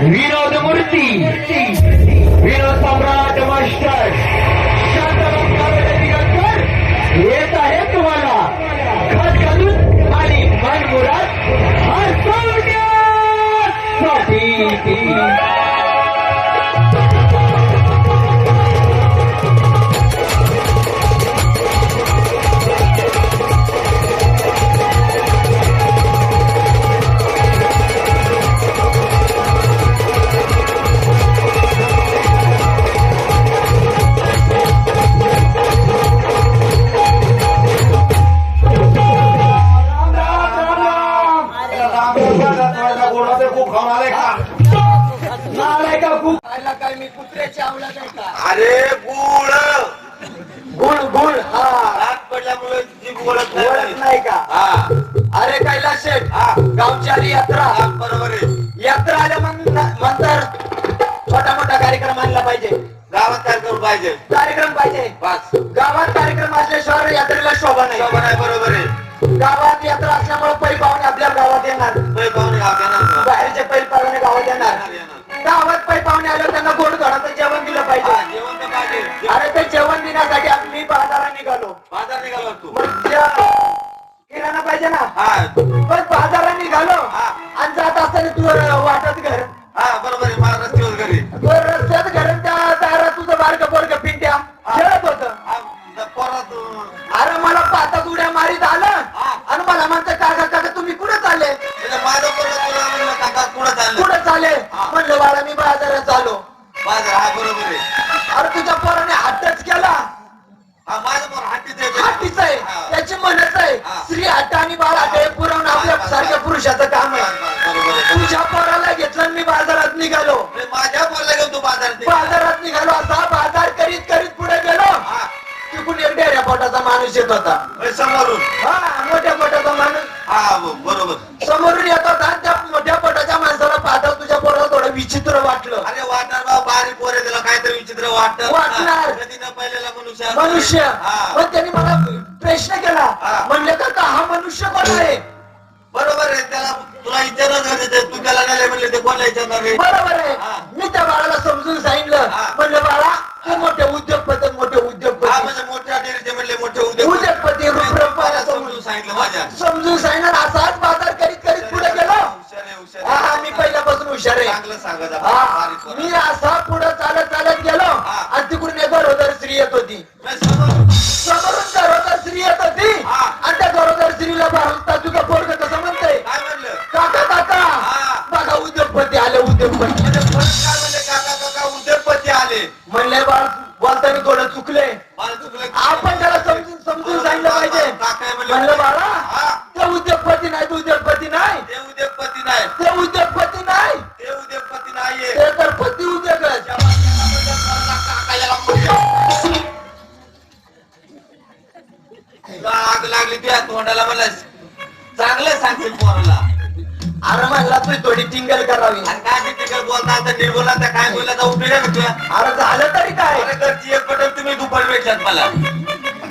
विनोद मूर्ती विनोद सम्राट मास्टर येत आहे तुम्हाला. खत घालून आणि मनमुराद हसवण्यासाठी गावात कार्यक्रम असल्याशिवाय यात्रेला शोभा नाही. शोभा नाही बरोबर आहे. गावात यात्रा असल्यामुळे पै पाहुणे आपल्या गावात येणार. पै पाहुणे बाहेरचे पै पाहुणे गावात येणार. गावात पै पाहुणे आले त्यांना गोड धडाचं जेवण दिलं पाहिजे. जेवण तर पाहिजे. जे- अरे ते जेवण देण्यासाठी आम्ही बाजारात निघालो. बाजार निघाला तू. मग त्या- किराणा पाहिजे ना? हा. पण बाजारात निघालो. आणि जात असताना तू वाटत घर. हा बरोबर आहे. मला रस्त्यावर घरी. तू रस्त्यात घर त्या दारात तुझं बारक पोरग पाता उड्या मारीत आलं. आणि मला म्हणतं काका काका तुम्ही कुठे चालले? माझं काका कुठं चाललं? कुठे चालले. म्हणलं बाळा मी बाजारात चालो बाजार हा बरोबर आहे. अरे तुझ्या पोराने हट्टच केला. माझं पोर आहे. हट्टीच आहे. त्याची म्हणत आहे. स्त्री हट्ट आणि बाळ हट्ट हे पुरवणं आपल्या सारख्या पुरुषाचं काम आहे. तुझ्या पोराला घेतलं मी बाजारात निघालो. माझ्या पोरला घेऊन तू बाजारात. बाजारात निघालो. असा पोटाचा माणूस येत होता. समोरून. हा मोठ्या पोटाचा माणूस. हा बरोबर. समोरून येत होता त्या मोठ्या पोटाच्या माणसाला पाहता तुझ्या पोराला थोडं विचित्र वाटलं. अरे वाटणार बा बारीक पोरे त्याला काहीतरी विचित्र वाटत. वाटणार. कधी न पाहिलेला मनुष्य मनुष्य. हा. मग त्यांनी मला प्रश्न केला. हा. म्हणले का हा मनुष्य कोण आहे? बरोबर आहे त्याला तुला आहे. तू त्याला नाही म्हणले ते कोणाला विचारणार आहे? बरोबर चांगलं सांगत आपण. हा पोरं. मी असा पुढे चालत चालत गेलो हा. आणि तिकडून एक गरोदर स्त्री येत होती समोरून गरोदर स्त्री येत होती हा. आणि त्या गरोदर स्त्रीला भारता तुझं पोरग कसं म्हणतंय काय म्हणलं काका काका हा. बघा उद्योगपती आले उद्योगपती म्हणजे परत काय म्हणले काका काका उद्योगपती आले म्हणले बाळ बोलताना थोडं चुकलं थोडी टिंगल करावी. आणि काय मी तिकडे बोलता? आता नीट बोलला तर काय बोलला उपयोग आहे का तुझ्या अरे झालं तरी काय? अरे घरची एक पटल तुम्ही दुपारी भेटलात मला.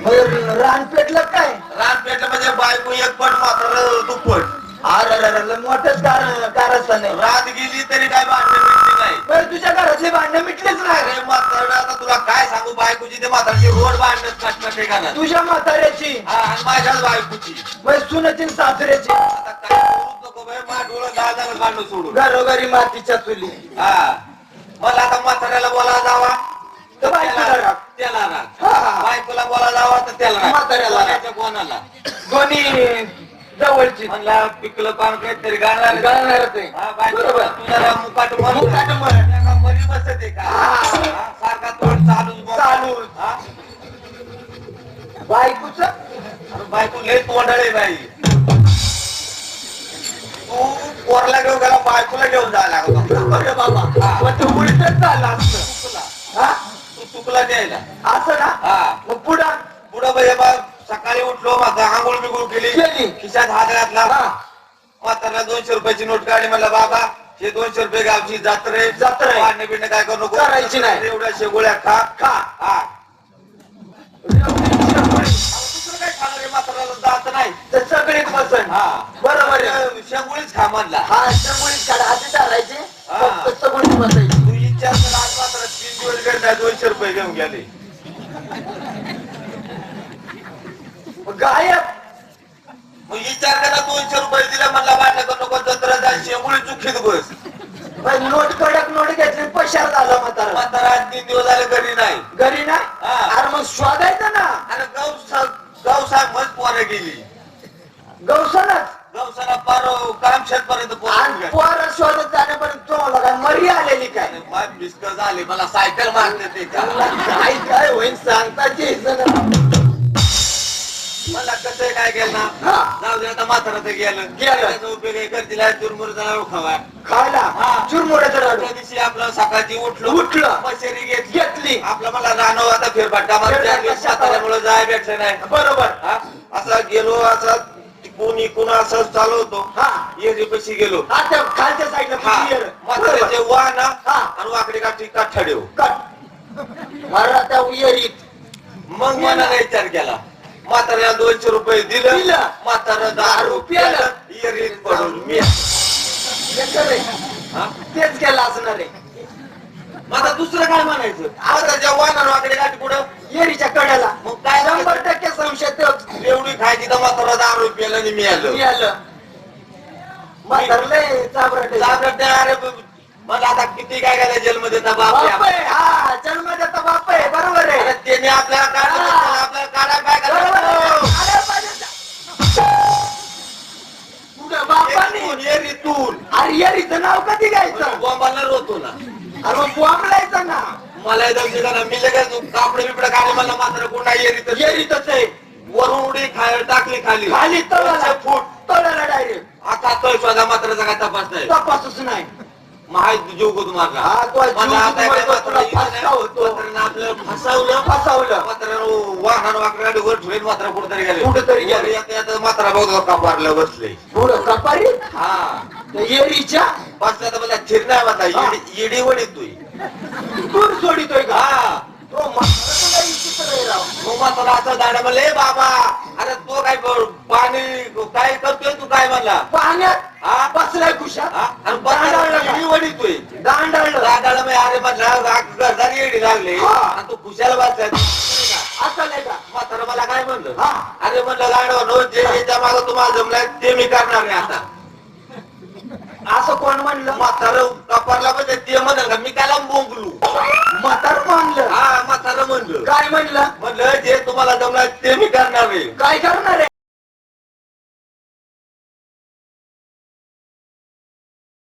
मग रान पेटलं काय? रात पेटलं म्हणजे बायको एक पट मात्र दुप्पट. अरे अरे, अरे, मोठंच कार कारस्थान आहे. रात गेली तरी काय भांडण मिटली नाही. बरं तुझ्या घरातली भांडणं मिटलीच नाही. अरे म्हातारडं आता तुला काय सांगू? बायकोची ते म्हातारची रोड भांडत कष्ट ठिकाणात तुझ्या म्हाताऱ्याची? हा आणि माझ्याच बायकोची. मग सुनची सासऱ्याची. आता डोळं दहा जण भांडण सोडून घरोघरी मातीच्या चुली हा मला आता म्हाताऱ्याला बोला जावा तर बायकोला राग. त्याला राग हा, हा. बायकोला बोला जावा तर त्याला राग. म्हाताऱ्याला राग. कोणाच्या कोणाला दोन्ही जवळची म्हणला पिकलं पान काहीतरी गाणार. हा, बरोबर. तू मुकाट म्हण. मुकाट म्हण. एका मरी बसत का? हा. हा, सारखा तोंड चालूच. हा? बायकोच अरे बायको लय तोंडाळे बाई तू पोरला घेऊन गेला बायकोला घेऊन जायला अरे बाबा. मग ते उलटच असतं हा तू चुकला द्यायला असं ना मग पुढं पुढं बा सकाळी उठलो माझा आंघोळ बिघोळ केली. खिशात हात घातला हा. म्हातारा दोनशे रुपयाची नोट काढली म्हणला बाबा हे दोनशे रुपये गावची जत्रे जत्रा. पाणी बिणं काय करू नको करायची नाही. एवढ्या शेगोळ्या खा खा. हा खाणारे म्हाताराला जात नाही तर सगळीत बसन हा. बरोबर आहे. शंगुळीच खा म्हणला. हा सगळीच काढा हाती चालायचे हा. फक्त तू इच्छा तर आज मात्र तीन दिवस घडला दोनशे रुपये घेऊन गेले. मग गायब. मग विचार करा दोनशे रुपये दिले म्हणला वाटलं का नको जत्रा जा शेंगुळी चुकीत बस. नोट कडक नोट घेतली पैशाला झाला म्हणतात म्हातारा तीन दिवस झाले घरी नाही. घरी ना हा. अरे मग शोधायचं ना. आणि गौ साहेब मज पोरं गेली. गौसनच गौसाला पार काम पर्यंत आणि पोरं शोधत जाण्यापर्यंत तुम्हाला काय मरी आलेली काय? मिस्क झाले. मला सायकल मारते ते. काय काय होईल सांगता मला कसं काय केलं ना. जाऊ दे आता म्हातारा तर गेलं गेलं. त्याचा उपयोग आहे करतील चुरमुर जरा खावा. खायला? हा. चुरमुऱ्याचं लाडू? त्या दिवशी आपलं सकाळची उठलो. उठलं. मशेरी घेतली. घेतली. आपलं मला राहणं आता फेरफटका फेरफटका. म्हाताऱ्यामुळे जाय भेटलं नाही. बरोबर. हा? असा गेलो असा कोण इकून असं चालवतो. हा. पशी गेलो. हा त्या खालच्या साईडला हा. म्हाताऱ्याचे वाहन हा. आणि वाकडी काठी काठ्याडेव कट मारा त्या उयरीत मग मनाला विचार केला. म्हाताऱ्याला दोनशे रुपये दिलं. दिलं. म्हातारा दारू प्यालं येरीत पडून मी. हे? तेच केलं असणार आहे. मग आता दुसरं काय म्हणायचं? म्हाताऱ्याच्या वाहनावर वाकडी काठी पुढं येरीच्या कड्याला. मग काय शंभर टक्के संशय तोच. एवढी खायची तर म्हातारा दारू प्यालं आणि मी आलो. मी आलं. म्हातारलंय चाबराट नाही, अरे ब- मला आता किती काय काय जेलमध्ये बाप आहे. हा जन्मदाता बाप आहे. बरोबर आहे. त्याने आपल्याला काढलं हा. त्याला आपल्याला काढा मला एकदम दिला मी लगेच कापड बिपड काढले मला मात्र कोणा येरीत येरीतच आहे. वरून उडी खाय टाकली खाली. खाली तळाला. फूट. तळाला डायरेक्ट आता तो शोधा मात्र काय तपास नाही तपासच नाही. माहिती जीव गुद मारला हा, मात्र फसवलं. फसवलं. वाहन वाकड्या वर ठेवून मात्र कुठेतरी गेले. कुठेतरी गेले. मात्र बघ कपारला बसले. पुढं कपारी? हा. त्या येरीच्या? बसल्या तर मला चिरणार हा. होता इडी वडी तुई दूर सोडितोय का? तो दाडा म्हणले "ए बाबा अरे तो काय पाणी काय करतोय तू काय म्हणला? पाण्यात हा? बसलाय खुशात हा? आणि दांडाळलं का? इडी वडी तुई दांडाळलं दादाला मी अरे म्हटलं गरजारी येडी लागले. आणि तू खुशाला बसलाय असं नाही का? म्हातारा मला काय म्हणलं? हा. अरे म्हणलं गाडव नो जे याच्या मागं तुम्हाला जमलाय ते मी करणार आहे आता. कोण म्हणलं म्हातारा कपारला म्हणजे ते म्हणलं मी कायला बोंबलू म्हातार म्हणलं? हा म्हातारा म्हणलं. काय म्हणलं? म्हणलं जे तुम्हाला जमलाय ते मी करणार आहे. काय करणार आहे?